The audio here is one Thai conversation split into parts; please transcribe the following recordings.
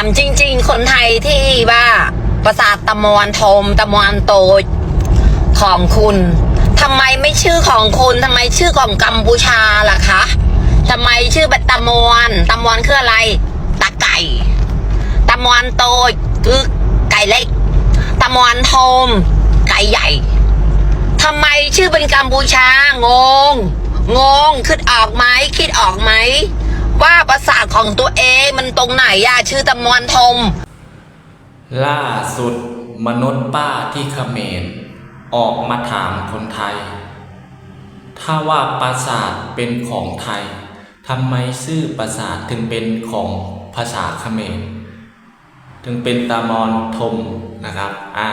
ามจริง ๆ คนไทยที่ว่าประสาทตะมวนทมตะมวนโตของคุณทำไมไม่ชื่อของคุณทำไมชื่อของกัมพูชาล่ะคะทำไมชื่อแบบตะมวนตะมวนคืออะไรตะไก่ตะมวนโตคือไก่เล็กตะมวนโทมไก่ใหญ่ทำไมชื่อเป็นกัมพูชางง งงคิดออกไหมคิดออกไหม ว่าประสาทของตัวเองมันตรงไหนอะชื่อตะมวนทม ล่าสุดมนุษย์ป้าที่เขมรออกมาถามคนไทย ถ้าว่าปราสาทเป็นของไทยทำไมชื่อปราสาทถึงเป็นของภาษาเขมรถึงเป็นตามอนทมนะครับอ่า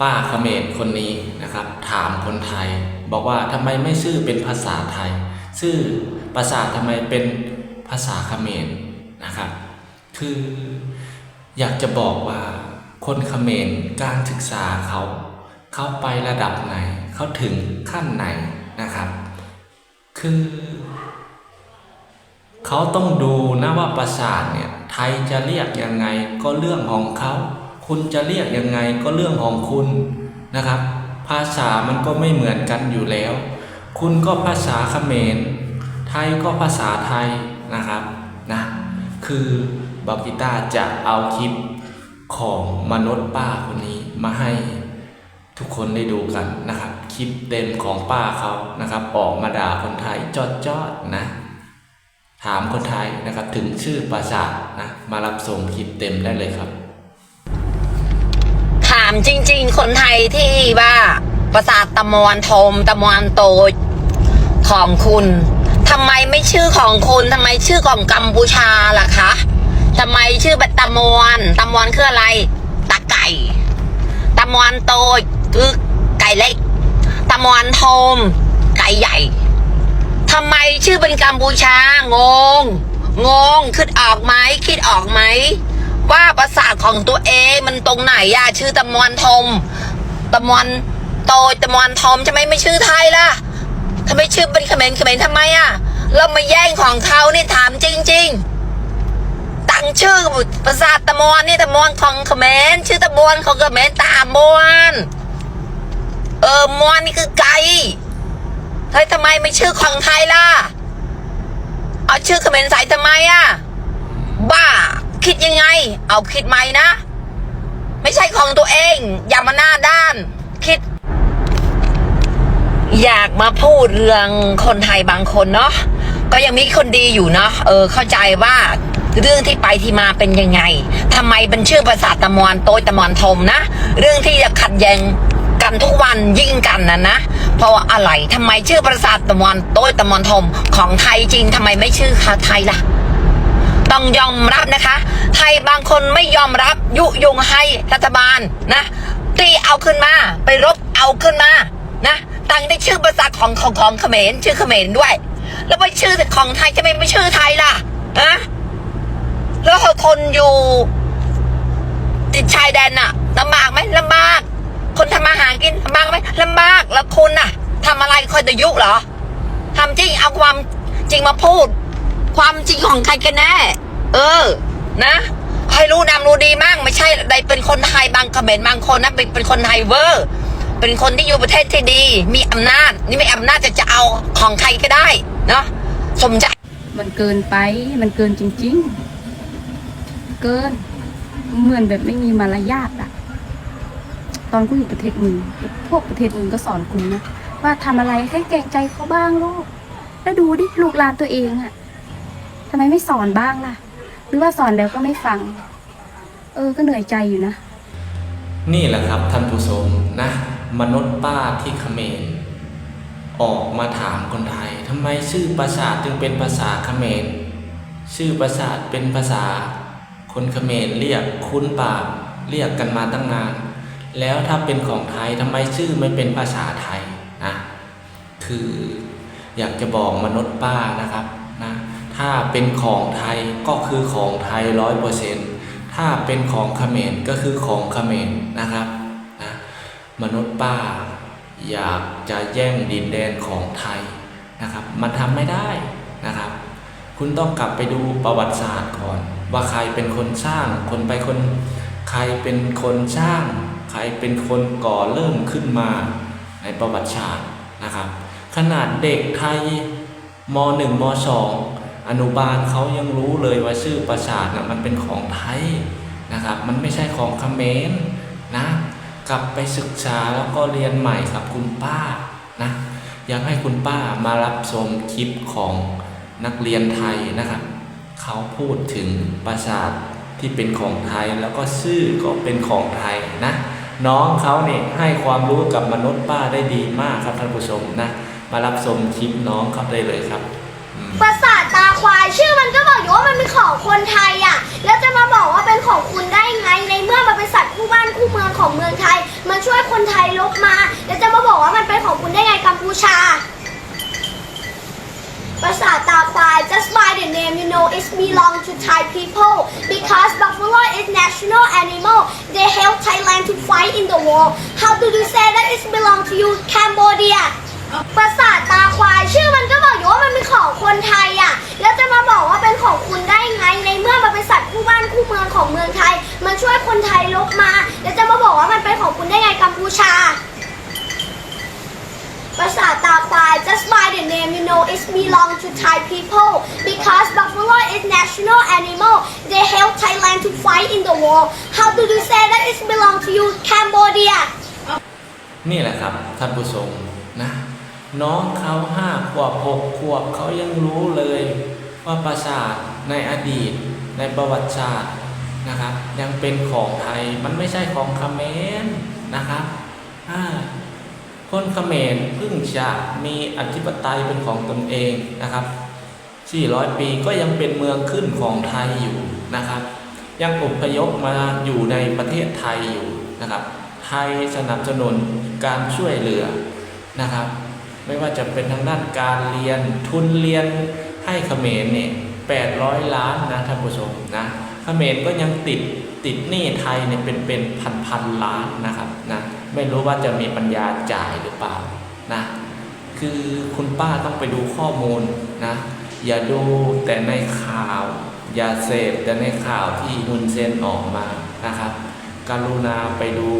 ป้าเขมรคนนี้นะครับ ถามคนไทย บอกว่าทำไมไม่ชื่อเป็นภาษาไทย ชื่อปราสาททำไมเป็นภาษาเขมรนะครับ คืออยากจะบอกว่าคนเขมรการศึกษาเขา เขาไประดับไหน เขาถึงขั้นไหนนะครับ คือเขาต้องดูนะว่าประสาทเนี่ยไทยจะเรียกยังไงก็เรื่องของเขา คุณจะเรียกยังไงก็เรื่องของคุณนะครับ ภาษามันก็ไม่เหมือนกันอยู่แล้ว คุณก็ภาษาเขมร ไทยก็ภาษาไทยนะครับนะคือบักกิต้าจะเอาคลิปของมนุษย์ป้าคนนี้มาให้ทุกคนได้ดูกันนะครับ คลิปเต็มของป้าเขานะครับ ออกมาด่าคนไทยจอดจอดๆนะถามคนไทยนะครับถึงชื่อปราสาทนะมารับชมคลิปเต็มได้เลยครับ ถามจริง ๆ คนไทยที่ว่า ประสาทตะมวนทมตะมวนโตของคุณทำไมไม่ชื่อของคุณทำไมชื่อของกัมพูชาล่ะคะทำไมชื่อบบตะมวนตะมวนคืออะไรตะไก่ตะมวนโตคือไก่เล็กตะมวนทมไก่ใหญ่ทำไมชื่อเป็นกัมพูชางง งงคิดออกไหมคิดออกไหมว่าประสาทของตัวเองมันตรงไหนอะชื่อตะมวนทมตะมวน โตยตะมวนทอมจะไมไม่ชื่อไทยล่ะทำไมชื่อเป็นเขมรเขมรทำไมอะเรามาแย่งของเขานี่ถามจริง ๆ ตั้งชื่อประสาทตะมวนนี่ตะมวนของเขมรชื่อตะมวนของเขมรตามวนเออมวนนี่คือไก่เฮ้ยทำไมไม่ชื่อของไทยล่ะ เอาชื่อเขมรใส่ทำไมอะบ้า คิดยังไง เอาคิดใหม่นะ ไม่ใช่ของตัวเอง อย่ามาหน้าด้าน คิด อยากมาพูดเรื่องคนไทยบางคนเนาะก็ยังมีคนดีอยู่เนาะเออเข้าใจว่าเรื่องที่ไปที่มาเป็นยังไงทำไมเป็นชื่อภาษาทตะมวนโตยตะมวนทมนะ เรื่องที่จะขัดแย้งกันทุกวันยิ่งกันนะนะเพราะว่าอะไรทำไมชื่อภาษาทตะมวนโตยตะมวนทมของไทยจริงทำไมไม่ชื่อคาไทยล่ะ ต้องยอมรับนะคะ ไทยบางคนไม่ยอมรับยุยงให้รัฐบาลนะตีเอาขึ้นมา ไปรบเอาขึ้นมานะ ตั้งได้ชื่อภาษาของของของเขมรชื่อเขมรด้วย แล้วไปชื่อของไทยจะไม่ไม่ชื่อไทยล่ะนะแล้วคนอยู่ติดชายแดนน่ะลำบากไหมลำบาก คนทำมาหารกินลำบากไหมลำบากแล้วคุณน่ะทำอะไรคอยจะยุเหรอทำจริงเอาความจริงมาพูด ความจริงของใครกันแน่ เออ นะให้รู้นำรู้ดีมั่งไม่ใช่ใดเป็นคนไทยบางเขมรบางคนนะเป็นเป็นคนไทยเวอร์ เป็นคนที่อยู่ประเทศที่ดี มีอำนาจ นี่ไม่อำนาจจะจะเอาของใครก็ได้เนาะสมใจ มันเกินไป มันเกินจริง ๆ เกิน เหมือนแบบไม่มีมารยาทอะตอนกูอยู่ประเทศมึงพวกประเทศมึงก็สอนกูนะว่าทำอะไรให้เกรงใจเขาบ้างลูก แล้วดูดิลูกหลานตัวเองอะทำไมไม่สอนบ้างล่ะ หรือว่าสอนแล้วก็ไม่ฟัง เออ ก็เหนื่อยใจอยู่นะ นี่แหละครับท่านผู้ชมนะ มนุษย์ป้าที่เขมรออกมาถามคนไทยทำไมชื่อปราสาทจึงเป็นภาษาเขมรชื่อปราสาทเป็นภาษา คนเขมรเรียกคุ้นปากเรียกกันมาตั้งนาน แล้วถ้าเป็นของไทยทำไมชื่อไม่เป็นภาษาไทยนะคืออยากจะบอกมนุษย์ป้านะครับนะถ้าเป็นของไทยก็คือของไทยร้อยเปอร์เซ็นต์ถ้าเป็นของเขมรก็คือของเขมรนะครับ มนุษย์ป้า อยากจะแย่งดินแดนของไทยนะครับ มันทำไม่ได้นะครับ คุณต้องกลับไปดูประวัติศาสตร์ก่อน ว่าใครเป็นคนสร้างคนไปคนใครเป็นคนสร้าง ใครเป็นคนก่อเริ่มขึ้นมาในประวัติศาสตร์นะครับ ขนาดเด็กไทยม .1 ม .2 อนุบาลเขายังรู้เลยว่าชื่อปราสาทนะมันเป็นของไทยนะครับ มันไม่ใช่ของคเขมรนะ กลับไปศึกษาแล้วก็เรียนใหม่กับคุณป้านะอยากให้คุณป้ามารับชมคลิปของนักเรียนไทยนะครับ เขาพูดถึงปราสาทที่เป็นของไทยแล้วก็ชื่อก็เป็นของไทยนะ น้องเขาเนี่ยให้ความรู้กับมนุษย์ป้าได้ดีมากครับท่านผู้ชมนะ มารับชมคลิปน้องเขาได้เลยครับ ปราสาทตาควายชื่อมันก็บอกอยู่ว่ามันเป็นของคนไทยอะ แล้วจะมาบอกว่าเป็นของคุณได้ไงในเมื่อมันเป็นสัตว์คู่บ้านคู่เมืองของเมืองไทย มันช่วยคนไทยลบมา แล้วจะมาบอกว่ามันเป็นของคุณได้ไงกัมพูชาปราสาทตาควาย just by the name you know it belong to Thai people because buffalo is national animal they help Thailand to fight in the war how do you say that it belong to you Cambodia ปราสาทตาควาย ชื่อมันก็บอกอยู่ว่ามันเป็นของคนไทยอะ แล้วจะมาบอกว่าเป็นของคุณได้ไง ในเมื่อมันเป็นสัตว์คู่บ้านคู่เมืองของเมืองไทย มันช่วยคนไทยลบมา แล้วจะมาบอกว่ามันเป็นของคุณได้ไงกัมพูชา ปราสาทตาควาย just by the name you know it belong to Thai people because buffalo is national animal they help Thailand to fight in the war how do you say that it belong to you Cambodia นี่แหละครับท่านผู้ชมนะ น้องเขาห้าขวบหกขวบเขายังรู้เลย ว่าปราสาทในอดีต ในประวัติศาสตร์นะครับยังเป็นของไทยมันไม่ใช่ของเขมรนะครับอ่าคนเขมรเพิ่งจะมีอธิปไตยเป็นของตนเองนะครับ 400 ปีก็ยังเป็นเมืองขึ้นของไทยอยู่นะครับ ยังอพยพมาอยู่ในประเทศไทยอยู่นะครับ ไทยสนับสนุนการช่วยเหลือนะครับ ไม่ว่าจะเป็นทางด้านการเรียนทุนเรียนให้เขมรเนี่ย800ล้านนะท่านผู้ชมนะเขมรก็ยังติดติดหนี้ไทยเนี่ยเป็นเป็นพันพันล้านนะครับนะไม่รู้ว่าจะมีปัญญาจ่ายหรือเปล่านะคือคุณป้าต้องไปดูข้อมูลนะอย่าดูแต่ในข่าว อย่าเสพแต่ในข่าวที่ฮุนเซนออกมานะครับการุณาไปดู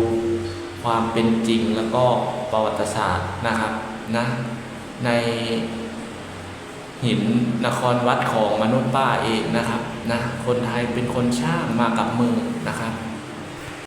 ความเป็นจริงแล้วก็ประวัติศาสตร์นะครับ นะในหินนครวัดของมนุษย์ป้าเองนะครับนะคนไทยเป็นคนช่างมากับมือนะครับ